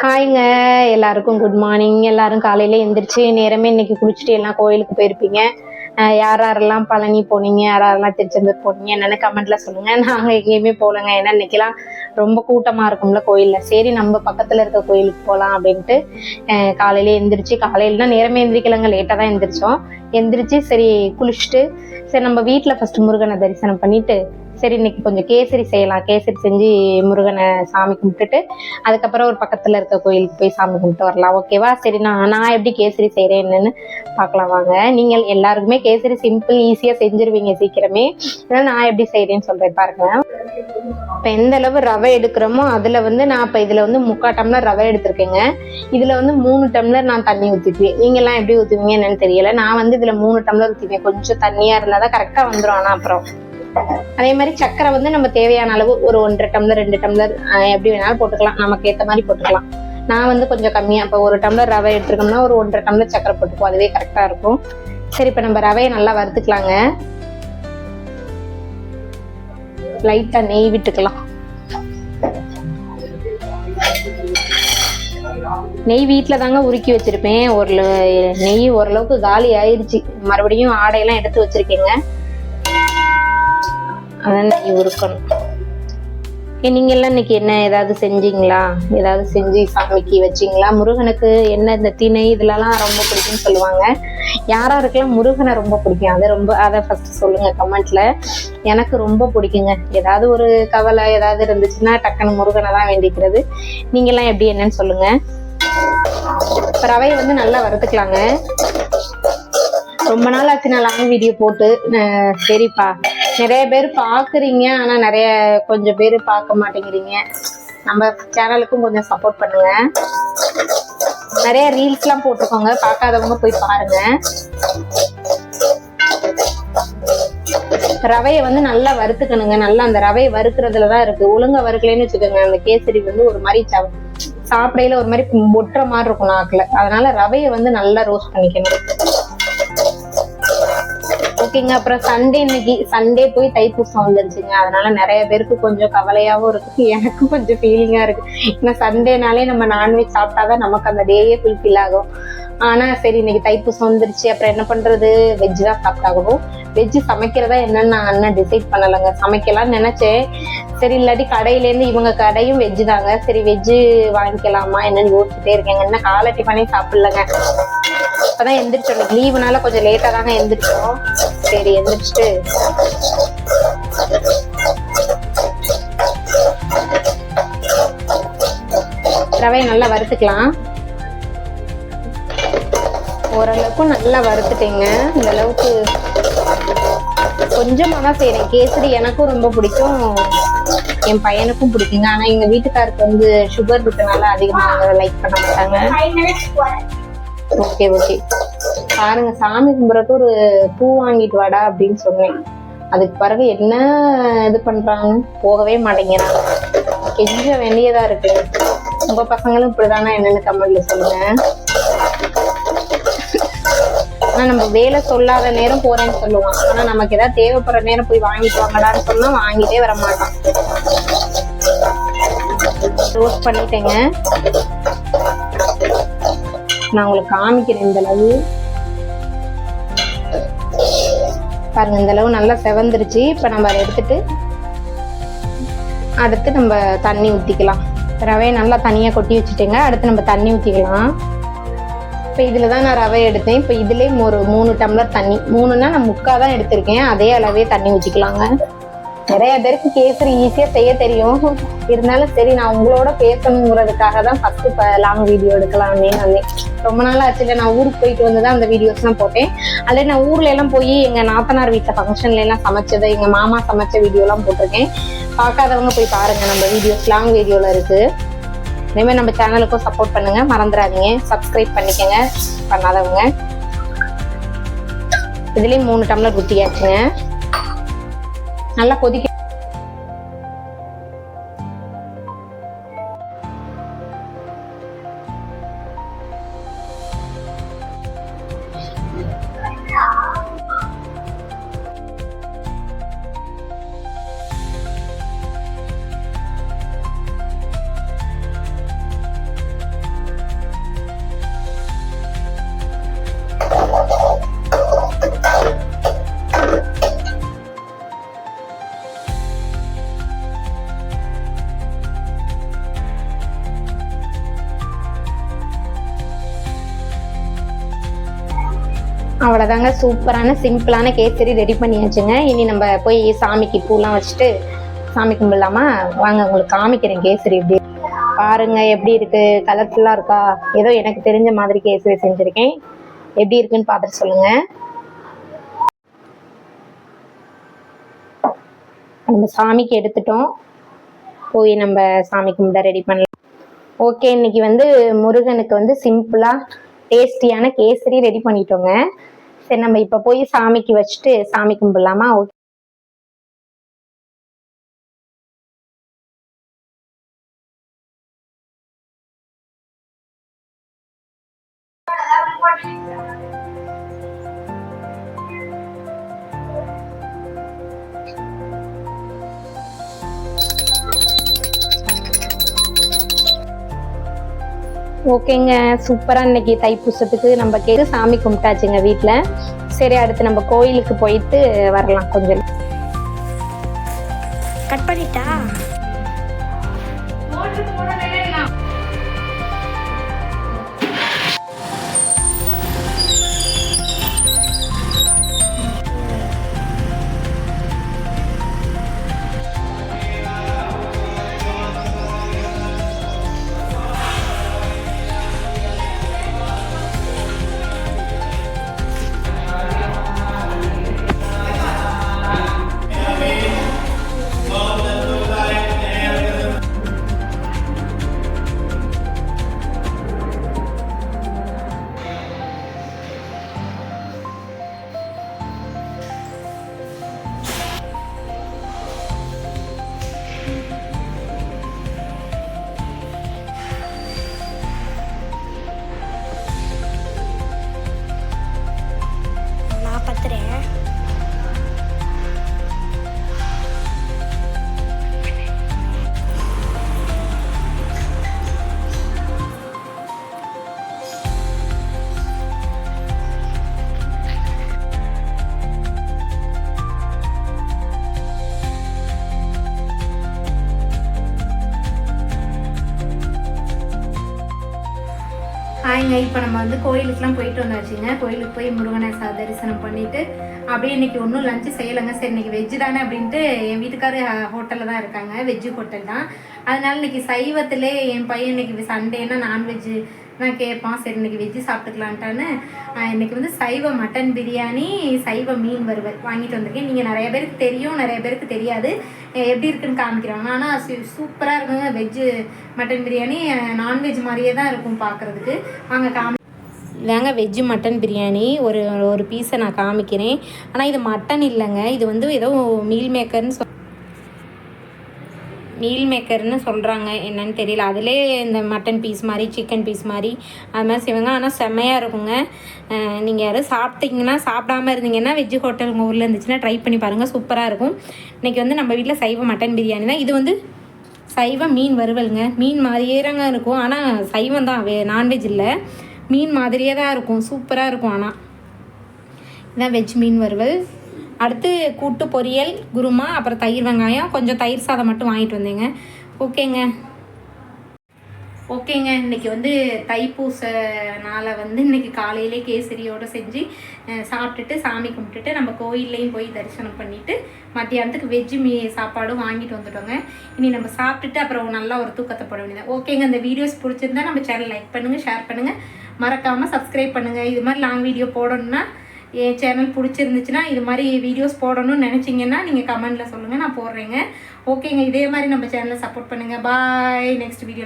ஹாய்ங்க எல்லாருக்கும் good morning எல்லாரும் காலையில எந்திரிச்சு நேரமே இன்னைக்கு குளிச்சுட்டு எல்லாம் கோயிலுக்கு போயிருப்பீங்க. யார் யாரெல்லாம் பழனி போனீங்க யார் யாரெல்லாம் திருச்செந்தூர் போனீங்க என்னென்ன கமெண்ட்ல சொல்லுங்க. நாங்க எங்கேயுமே போகலங்க. ஏன்னா இன்னைக்கெல்லாம் ரொம்ப கூட்டமா இருக்கும்ல கோயில்ல. சரி நம்ம பக்கத்துல இருக்க கோயிலுக்கு போகலாம் அப்படின்ட்டு காலையில எந்திரிச்சு காலையிலனா நேரமே எந்திரிக்கலங்க. லேட்டா தான் எந்திரிச்சோம். எந்திரிச்சு சரி குளிச்சுட்டு சரி நம்ம வீட்டில் ஃபர்ஸ்ட் முருகனை தரிசனம் பண்ணிட்டு சரி இன்னைக்கு கொஞ்சம் கேசரி செய்யலாம். கேசரி செஞ்சு முருகனை சாமி கும்பிட்டுட்டு அதுக்கப்புறம் ஒரு பக்கத்துல இருக்க கோயிலுக்கு போய் சாமி கும்பிட்டு வரலாம். ஓகேவா சரி நான் நான் எப்படி கேசரி செய்கிறேன் என்னன்னு பார்க்கலாம் வாங்க. நீங்கள் எல்லாருக்குமே கேசரி சிம்பிள் ஈஸியா செஞ்சிருவீங்க சீக்கிரமே. அதனால நான் எப்படி செய்கிறேன்னு சொல்றேன் பாருங்க. இப்போ எந்த அளவு ரவை எடுக்கிறோமோ அதுல வந்து நான் இப்போ இதுல வந்து முக்கால் டம்ளர் ரவை எடுத்திருக்கேங்க. இதுல வந்து மூணு டம்ளர் நான் தண்ணி ஊற்றிக்குவேன் நீங்க எல்லாம் எப்படி ஊற்றுவீங்க என்னன்னு தெரியல. நான் வந்து இதுல மூணு டம்ளர் ஊற்றிக்குவேன் கொஞ்சம் தண்ணியா இருந்தாதான் கரெக்டா வந்துடும் ஆனா அப்புறம் அதே மாதிரி சக்கரை வந்து நம்ம தேவையான அளவு ஒரு ஒன்றரை டம்ளர் ரெண்டு டம்ளர் எப்படி வேணாலும் போட்டுக்கலாம். நமக்கு ஏற்ற மாதிரி போட்டுக்கலாம். நான் வந்து கொஞ்சம் கம்மியாக இப்போ ஒரு டம்ளர் ரவை எடுத்துருக்கோம்னா ஒரு ஒன்றரை டம்ளர் சக்கரை போட்டுக்குவோம். அதுவே கரெக்டாக இருக்கும். சரி இப்போ நம்ம ரவையை நல்லா வறுத்துக்கலாங்க. லைட்டா நெய் விட்டுக்கலாம். நெய் வீட்டில் தாங்க உருக்கி வச்சிருப்பேன். ஒரு நெய் ஓரளவுக்கு காலி ஆயிடுச்சு மறுபடியும் ஆடையெல்லாம் எடுத்து வச்சிருக்கேங்க. அதான் நெய் உருக்கணும். ஏ, நீங்க எல்லாம் இன்னைக்கு என்ன ஏதாவது செஞ்சீங்களா? ஏதாவது செஞ்சு சாமிக்கு வச்சீங்களா? முருகனுக்கு என்ன இந்த திணை இதுலலாம் ரொம்ப பிடிக்கும்னு சொல்லுவாங்க. யாராருக்கெல்லாம் முருகனை ரொம்ப பிடிக்கும். அதை ரொம்ப அதை ஃபர்ஸ்ட் சொல்லுங்க கமெண்ட்ல எனக்கு ரொம்ப பிடிக்குங்க. ஏதாவது ஒரு கவலை ஏதாவது இருந்துச்சுன்னா டக்குன்னு முருகனை தான் வேண்டிக்கிறது. நீங்க எல்லாம் எப்படி என்னன்னு சொல்லுங்க. இப்ப ரவையை வந்து நல்லா வறுத்துக்கலாங்க. ரொம்ப நாள் ஆச்சு நான் லாங் வீடியோ போட்டு சரிப்பா. நிறைய பேர் பாக்குறீங்க ஆனா நிறைய கொஞ்சம் பேர் பார்க்க மாட்டேங்கிறீங்க. நம்ம சேனலுக்கும் கொஞ்சம் சப்போர்ட் பண்ணுங்க. நிறைய ரீல்ஸ்லாம் போட்டிருக்கோங்க பார்க்காதவங்க போய் பாருங்க. ரவையை வந்து நல்லா வறுத்துக்கணுங்க. நல்லா அந்த ரவையை வறுக்கிறதுல தான் இருக்கு. ஒழுங்கா வறுக்கலன்னு வச்சுக்கோங்க அந்த கேசரி வந்து ஒரு மாதிரி சாப்பிடையில ஒரு மாதிரி ஒட்டுற மாதிரி இருக்கும் நாக்குல. அதனால ரவையை வந்து நல்லா ரோஸ்ட் பண்ணிக்கணும். ஓகேங்க. அப்புறம் சண்டே இன்னைக்கு சண்டே போய் தைப்பூசம் வந்துருச்சுங்க. அதனால நிறைய பேருக்கு கொஞ்சம் கவலையாவும் இருக்கு. எனக்கும் கொஞ்சம் ஃபீலிங்கா இருக்கு. ஏன்னா சண்டேனாலே நம்ம நான்வெஜ் சாப்பிட்டாதான் நமக்கு அந்த டேயே ஃபுல்ஃபில் ஆகும். ஆனா சரி இன்னைக்கு தைப்பூசம் வந்துருச்சு. அப்புறம் என்ன பண்றது? வெஜ் தான் சாப்பிட்டாகணும். வெஜ் சமைக்கிறதா என்னன்னு நான் அண்ணன் டிசைட் பண்ணலைங்க. சமைக்கலாம்னு நினைச்சேன். சரி இல்லாட்டி கடையிலேருந்து இவங்க கடையும் வெஜ் தாங்க. சரி வெஜ் வாங்கிக்கலாமா என்னன்னு யோசிச்சுட்டே இருக்கேங்க. என்ன காலை டிஃபனே சாப்பிடலங்க. அப்பதான் எந்திரிச்சோம் லீவுனால கொஞ்சம் லேட்டா தாங்க எந்திரிச்சோம். சரி எந்திரிச்சிட்டு. ரவையை நல்லா வறுத்துக்கலாம். ஓரளவுக்கு நல்லா வறுத்துட்டேங்க. இந்த அளவுக்கு கொஞ்சமாக தான் செய்கிறேன் கேசரி எனக்கும் ரொம்ப பிடிக்கும். என் பையனுக்கும் பிடிக்குங்க. ஆனால் எங்கள் வீட்டுக்காருக்கு வந்து சுகர் இருக்கனால அதிகமாக லைக் பண்ண மாட்டாங்க. ஓகே ஓகே பாருங்க சாமி கும்பிட்றதுக்கு ஒரு பூ வாங்கிட்டு வாடா அப்படின்னு சொன்னேன். அதுக்கு பிறகு என்ன இது பண்றாங்க? போகவே மாட்டேங்கிறாங்க. கெஞ்ச வேண்டியதா இருக்கு. உங்க பசங்களும் இப்படிதானா என்னன்னு கமெண்ட்ல சொல்லுங்க. ஆனா நம்ம வேலை சொல்லாத நேரம் போறேன்னு சொல்லுவான். ஆனா நமக்கு ஏதாவது தேவைப்படுற நேரம் போய் வாங்கிட்டு வாங்கடான்னு சொன்னா வாங்கிட்டே வர மாட்டான். ரோஸ்ட் பண்ணிட்டேங்க. நான் உங்களுக்கு காமிக்கிறேன் இந்த அளவு பாருங்க இந்த அளவு நல்லா செவந்துருச்சு. இப்போ நம்ம அதை எடுத்துட்டு அடுத்து நம்ம தண்ணி ஊற்றிக்கலாம் ரவையை நல்லா தனியாக கொட்டி வச்சுட்டேங்க. அடுத்து நம்ம தண்ணி ஊற்றிக்கலாம் இப்போ இதில் தான் நான் ரவை எடுத்தேன். இப்போ இதுலேயும் ஒரு மூணு டம்ளர் தண்ணி. மூணுன்னா நான் முக்கால் தான் எடுத்திருக்கேன். அதே அளவே தண்ணி ஊற்றிக்கலாங்க நிறைய பேருக்கு கேசரி ஈஸியாக செய்ய தெரியும். இருந்தாலும் சரி நான் உங்களோட பேசணுங்கிறதுக்காக தான் ஃபர்ஸ்ட் இப்போ லாங் வீடியோ எடுக்கலாம் அப்படின்னு வந்தேன். ரொம்ப நாள் ஆச்சு இல்லை நான் ஊருக்கு போயிட்டு வந்து தான் அந்த வீடியோஸ்லாம் போட்டேன். அதில் நான் ஊர்ல எல்லாம் போய் எங்கள் நாத்தனார் வீட்டில் ஃபங்க்ஷன்ல எல்லாம் சமைச்சதை எங்கள் மாமா சமைச்ச வீடியோலாம் போட்டிருக்கேன். பார்க்காதவங்க போய் பாருங்க நம்ம வீடியோஸ் லாங் வீடியோவில் இருக்கு. இனிமேல் நம்ம சேனலுக்கும் சப்போர்ட் பண்ணுங்க மறந்துடாதீங்க. சப்ஸ்கிரைப் பண்ணிக்கங்க பண்ணாதவங்க. இதுலேயும் மூணு டம்ளர் குத்தியாச்சுங்க. நல்லா கொதிக்க அவ்வளோதாங்க சூப்பரான சிம்பிளான கேசரி ரெடி பண்ணியாச்சுங்க. இனி நம்ம போய் சாமிக்கு பூலாம் வச்சுட்டு சாமி கும்பிடலாமா? வாங்க உங்களுக்கு காமிக்கிறேன் கேசரி எப்படி. பாருங்க எப்படி இருக்கு? கலர்ஃபுல்லாக இருக்கா? ஏதோ எனக்கு தெரிஞ்ச மாதிரி கேசரி செஞ்சுருக்கேன். எப்படி இருக்குன்னு பார்த்துட்டு சொல்லுங்க. நம்ம சாமிக்கு எடுத்துட்டோம். போய் நம்ம சாமி கும்பிட ரெடி பண்ணலாம். ஓகே இன்னைக்கு வந்து முருகனுக்கு வந்து சிம்பிளா டேஸ்டியான கேசரி ரெடி பண்ணிட்டோங்க. சரி நம்ம இப்ப போய் சாமிக்கு வச்சுட்டு சாமி கும்பிடலாமா? ஓகே. ஓகேங்க சூப்பரா இன்னைக்கு தைப்பூசத்துக்கு நம்ம கேட்டு சாமி கும்பிட்டாச்சுங்க வீட்டில் சரி அடுத்து நம்ம கோயிலுக்கு போயிட்டு வரலாம் கொஞ்சம். ஹாய்ங்க இப்போ நம்ம வந்து கோயிலுக்குலாம் போயிட்டு வந்தாச்சுங்க. கோயிலுக்கு போய் முருகனை ச தரிசனம் பண்ணிட்டு அப்படியே இன்னைக்கு ஒன்றும் லஞ்சு செய்யலைங்க. சரி இன்னைக்கு வெஜ்ஜு தானே அப்படின்ட்டு என் வீட்டுக்காரர் ஹோட்டலில் தான் இருக்காங்க. வெஜ்ஜு ஹோட்டல் தான். அதனால இன்னைக்கு சைவத்திலே என் பையன் இன்னைக்கு சண்டேனா நான்வெஜ்ஜு நான் கேட்பான். சரி இன்னைக்கு வெஜ்ஜு சாப்பிட்டுக்கலான்ட்டான்னு இன்றைக்கி இன்னைக்கு வந்து சைவ மட்டன் பிரியாணி சைவ மீன் வறுவல் வாங்கிட்டு வந்திருக்கேன். நீங்கள் நிறைய பேருக்கு தெரியும் நிறைய பேருக்கு தெரியாது. எப்படி இருக்குன்னு காமிக்கிறாங்க. ஆனால் சூப்பராக இருக்குங்க. வெஜ்ஜு மட்டன் பிரியாணி நான்வெஜ் மாதிரியே தான் இருக்கும் பார்க்குறதுக்கு அங்கே காமி இதாங்க வெஜ்ஜு மட்டன் பிரியாணி. ஒரு ஒரு பீஸை நான் காமிக்கிறேன். ஆனால் இது மட்டன் இல்லைங்க. இது வந்து ஏதோ மீல் மேக்கர்னு சொல் மீல் மேக்கர்னு சொல்கிறாங்க என்னன்னு தெரியல. அதிலே இந்த மட்டன் பீஸ் மாதிரி சிக்கன் பீஸ் மாதிரி அது மாதிரி செய்வாங்க. ஆனால் செம்மையாக இருக்குங்க. நீங்கள் யாரும் சாப்பிட்டீங்கன்னா சாப்பிடாம இருந்தீங்கன்னா வெஜ்ஜு ஹோட்டல் உங்கள் ஊரில் இருந்துச்சுன்னா ட்ரை பண்ணி பாருங்கள் சூப்பராக இருக்கும். இன்றைக்கி வந்து நம்ம வீட்டில் சைவ மட்டன் பிரியாணி தான். இது வந்து சைவ மீன் வறுவலுங்க. மீன் மாதிரியேதாங்க இருக்கும். ஆனால் சைவம் தான். வே நான்வெஜ் இல்லை. மீன் மாதிரியே தான் இருக்கும். சூப்பராக இருக்கும். ஆனால் இதான் வெஜ் மீன் வறுவல். அடுத்து கூட்டு பொரியல் குருமா அப்புறம் தயிர் வெங்காயம் கொஞ்சம் தயிர் சாதம் மட்டும் வாங்கிட்டு வந்தேங்க. ஓகேங்க. ஓகேங்க. இன்னைக்கு வந்து தைப்பூச நாளை வந்து இன்னைக்கு காலையிலே கேசரியோடு செஞ்சு சாப்பிட்டுட்டு சாமி கும்பிட்டுட்டு நம்ம கோயில்லையும் போய் தரிசனம் பண்ணிவிட்டு மத்தியானத்துக்கு வெஜ்ஜு மீ சாப்பாடும் வாங்கிட்டு வந்துட்டோங்க. இனி நம்ம சாப்பிட்டுட்டு அப்புறம் நல்லா ஒரு தூக்கத்தை போட வேண்டியது ஓகேங்க. இந்த வீடியோஸ் பிடிச்சிருந்தா நம்ம சேனல் லைக் பண்ணுங்கள் ஷேர் பண்ணுங்கள் மறக்காமல் சப்ஸ்கிரைப் பண்ணுங்கள் இது மாதிரி லாங் வீடியோ போடணும்னா என் சேனல் பிடிச்சிருந்துச்சுன்னா இது மாதிரி வீடியோஸ் போடணும்னு நினச்சிங்கன்னா நீங்கள் கமெண்டில் சொல்லுங்கள் நான் போடுறேங்க. ஓகேங்க இதே மாதிரி நம்ம சேனலை சப்போர்ட் பண்ணுங்கள் பாய் நெக்ஸ்ட் வீடியோவில்